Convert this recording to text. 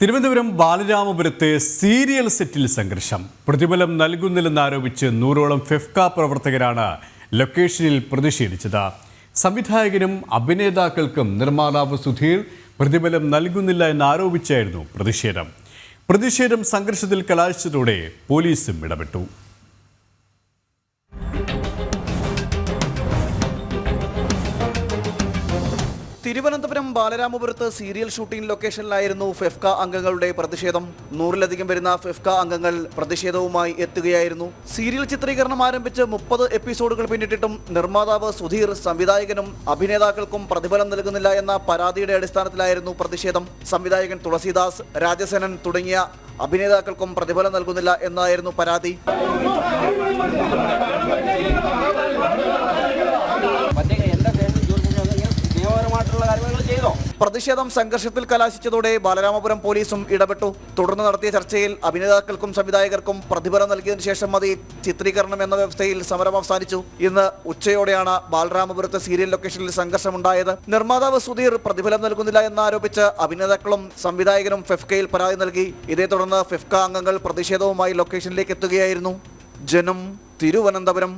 Thiruvananthapuram ബാലരാമപുരത്തെ serial സെറ്റിൽ സംഘർഷം. പ്രതിഫലം നൽകുന്നില്ലെന്നാരോപിച്ച് നൂറോളം ഫെഫ്ക പ്രവർത്തകരാണ് ലൊക്കേഷനിൽ പ്രതിഷേധിച്ചത്. സംവിധായകനും അഭിനേതാക്കൾക്കും നിർമ്മാതാവ് സുധീർ പ്രതിഫലം നൽകുന്നില്ല എന്നാരോപിച്ചായിരുന്നു പ്രതിഷേധം. പ്രതിഷേധം സംഘർഷത്തിൽ കലാശിച്ചതോടെ പോലീസും ഇടപെട്ടു. തിരുവനന്തപുരം ബാലരാമപുരത്ത് സീരിയൽ ഷൂട്ടിംഗ് ലൊക്കേഷനിലായിരുന്നു ഫെഫ്ക അംഗങ്ങളുടെ പ്രതിഷേധം. നൂറിലധികം വരുന്ന ഫെഫ്ക അംഗങ്ങൾ പ്രതിഷേധവുമായി എത്തുകയായിരുന്നു. സീരിയൽ ചിത്രീകരണം ആരംഭിച്ച് മുപ്പത് എപ്പിസോഡുകൾ പിന്നിട്ടിട്ടും നിർമ്മാതാവ് സുധീർ സംവിധായകനും അഭിനേതാക്കൾക്കും പ്രതിഫലം നൽകുന്നില്ല എന്ന പരാതിയുടെ അടിസ്ഥാനത്തിലായിരുന്നു പ്രതിഷേധം. സംവിധായകൻ തുളസീദാസ് രാജസേനൻ തുടങ്ങിയ അഭിനേതാക്കൾക്കും പ്രതിഫലം നൽകുന്നില്ല എന്നായിരുന്നു പരാതി. പ്രതിഷേധം സംഘർഷത്തിൽ കലാശിച്ചതോടെ ബാലരാമപുരം പോലീസും ഇടപെട്ടു. തുടർന്ന് നടത്തിയ ചർച്ചയിൽ അഭിനേതാക്കൾക്കും സംവിധായകർക്കും പ്രതിഫലം നൽകിയതിനു ശേഷം മതി ചിത്രീകരണം എന്ന വ്യവസ്ഥയിൽ സമരം അവസാനിച്ചു. ഇന്ന് ഉച്ചയോടെയാണ് ബാലരാമപുരത്തെ സീരിയൽ ലൊക്കേഷനിൽ സംഘർഷമുണ്ടായത്. നിർമ്മാതാവ് സുധീർ പ്രതിഫലം നൽകുന്നില്ല എന്നാരോപിച്ച് അഭിനേതാക്കളും സംവിധായകനും ഫെഫ്കയിൽ പരാതി നൽകി. ഇതേ തുടർന്ന് ഫെഫ്ക അംഗങ്ങൾ പ്രതിഷേധവുമായി ലൊക്കേഷനിലേക്ക് എത്തുകയായിരുന്നു. ജനം തിരുവനന്തപുരം.